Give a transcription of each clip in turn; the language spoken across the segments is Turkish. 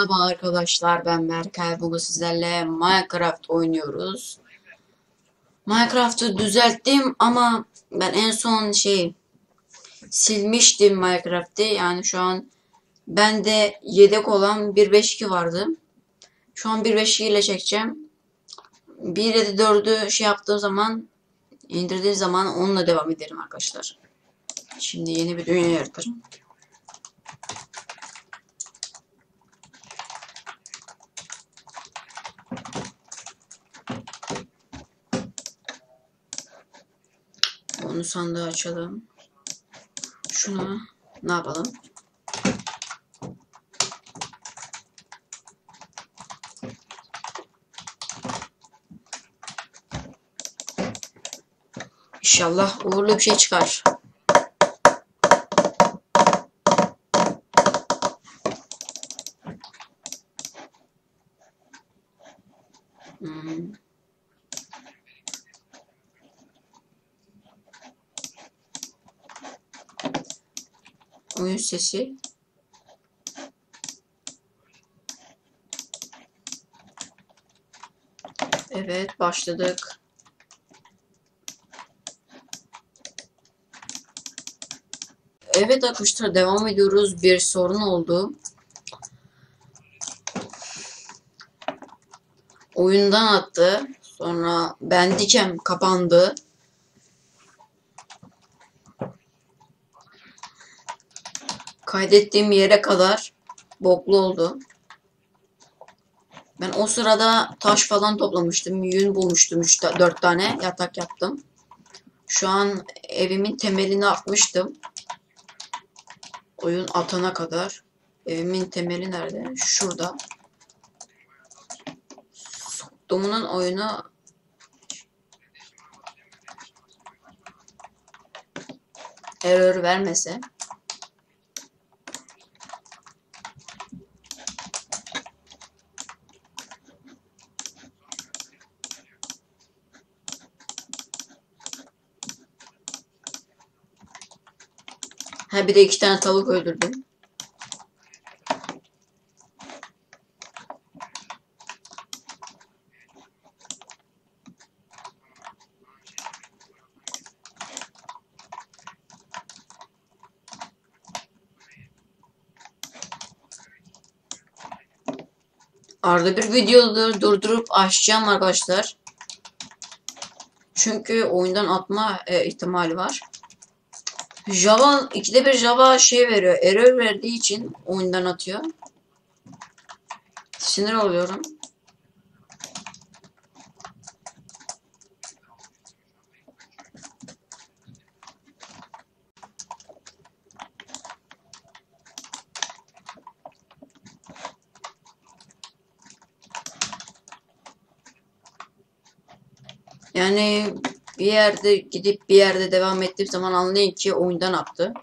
Merhaba arkadaşlar ben Berkay bugün sizlerle Minecraft oynuyoruz. Minecraft'ı düzelttim ama ben en son şey silmiştim Minecraft'ı yani şu an bende yedek olan 1.5.2 vardı. Şu an 1.5.2 ile çekeceğim. 1.7.4'ü şey yaptığım zaman indirdiğim zaman onunla devam ederim arkadaşlar. Şimdi yeni bir dünya yaratırım. Onu sandığı açalım. Şunu ne yapalım? İnşallah uğurlu bir şey çıkar. Oyun sesi. Evet başladık. Evet arkadaşlar devam ediyoruz. Bir sorun oldu. Oyundan attı. Sonra bendikem kapandı. Kaydettiğim yere kadar boklu oldu. Ben o sırada taş falan toplamıştım. Yün bulmuştum 3 4 tane yatak yaptım. Şu an evimin temelini atmıştım. Oyun atana kadar. Evimin temeli nerede? Şurada. Soktumunun oyunu error vermese Ha bir de iki tane tavuk öldürdüm. Arada bir videoları durdurup açacağım arkadaşlar. Çünkü oyundan atma e, ihtimali var. Java ikide bir Java şey veriyor. Error verdiği için oyundan atıyor. Sinir oluyorum. Yani bir yerde gidip bir yerde devam ettiğim zaman anlayın ki oyundan attı.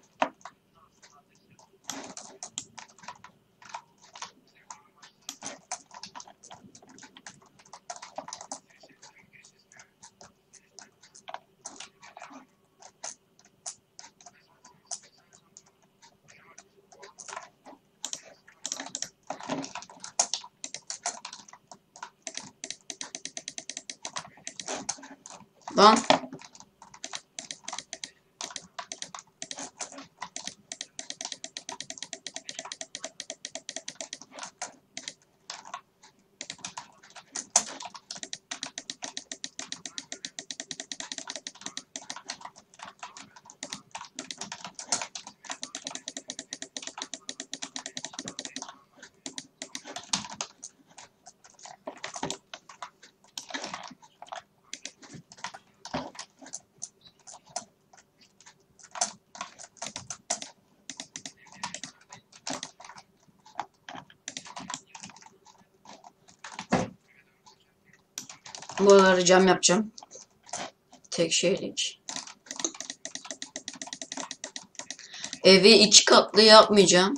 Bom. Buraları cam yapacağım. Tek şeylik. Evi iki katlı yapmayacağım.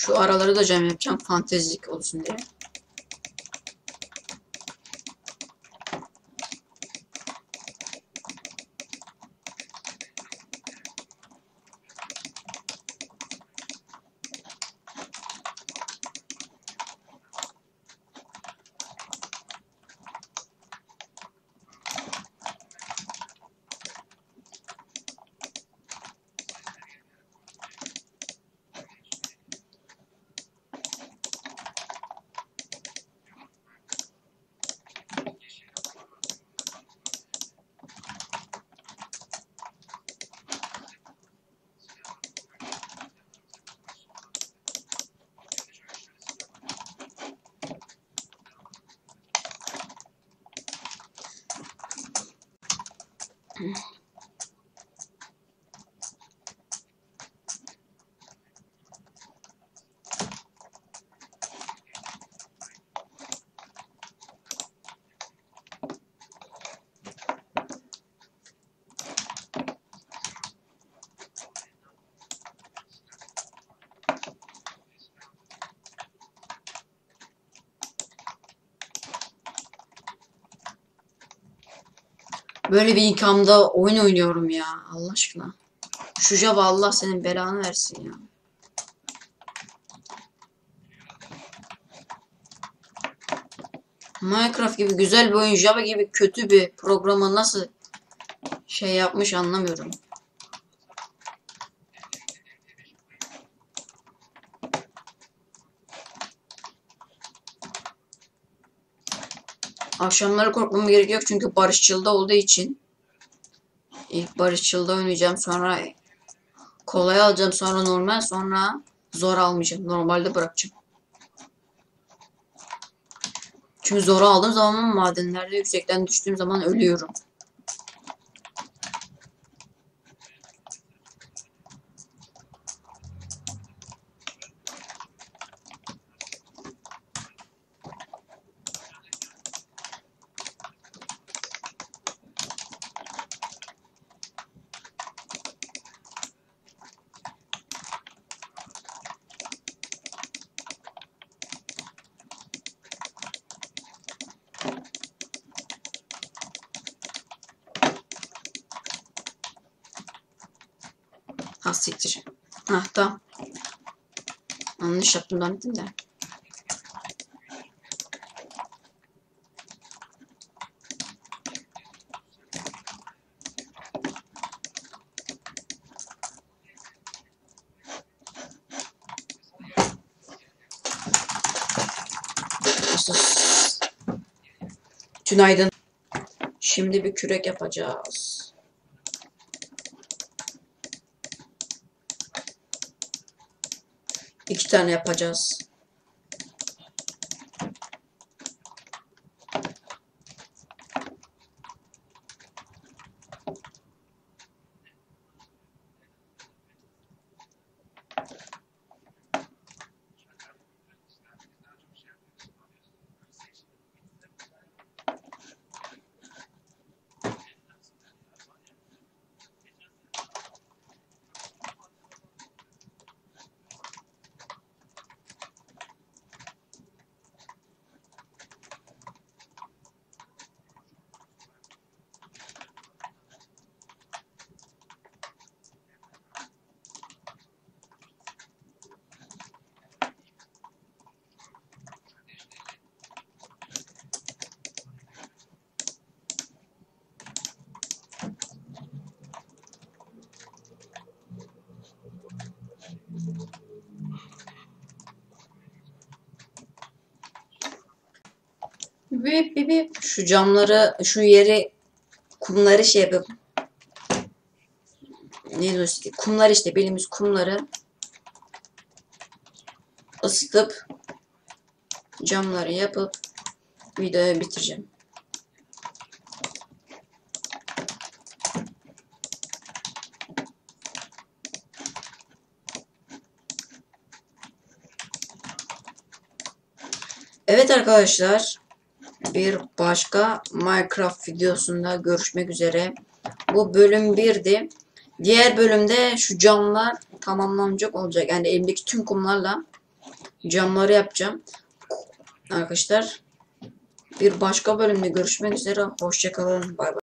Şu araları da cam yapacağım fantezik olsun diye. Mm-hmm. Böyle bir imkanda oyun oynuyorum ya Allah aşkına. Şu Java Allah senin belanı versin ya. Minecraft gibi güzel bir oyun Java gibi kötü bir programı nasıl şey yapmış anlamıyorum. Akşamları korkmama gerek yok çünkü barışçılda olduğu için. İlk barışçılda oynayacağım sonra kolay alacağım sonra normal sonra zor almayacağım. Normalde bırakacağım. Çünkü zor aldığım zaman madenlerde yüksekten düştüğüm zaman ölüyorum. Siktir. Ha tamam. Yanlış yaptım zannettim de. Günaydın. Şimdi bir kürek yapacağız. İki tane yapacağız. Bip bip bip. Şu camları, şu yeri, kumları şey yapıp neydi o işte? Kumlar işte bildiğimiz kumları ısıtıp camları yapıp videoyu bitireceğim. Evet arkadaşlar bir başka Minecraft videosunda görüşmek üzere. Bu bölüm 1'di. Diğer bölümde şu camlar tamamlanacak olacak. Yani elimdeki tüm kumlarla camları yapacağım. Arkadaşlar bir başka bölümde görüşmek üzere. Hoşçakalın. Bay bay.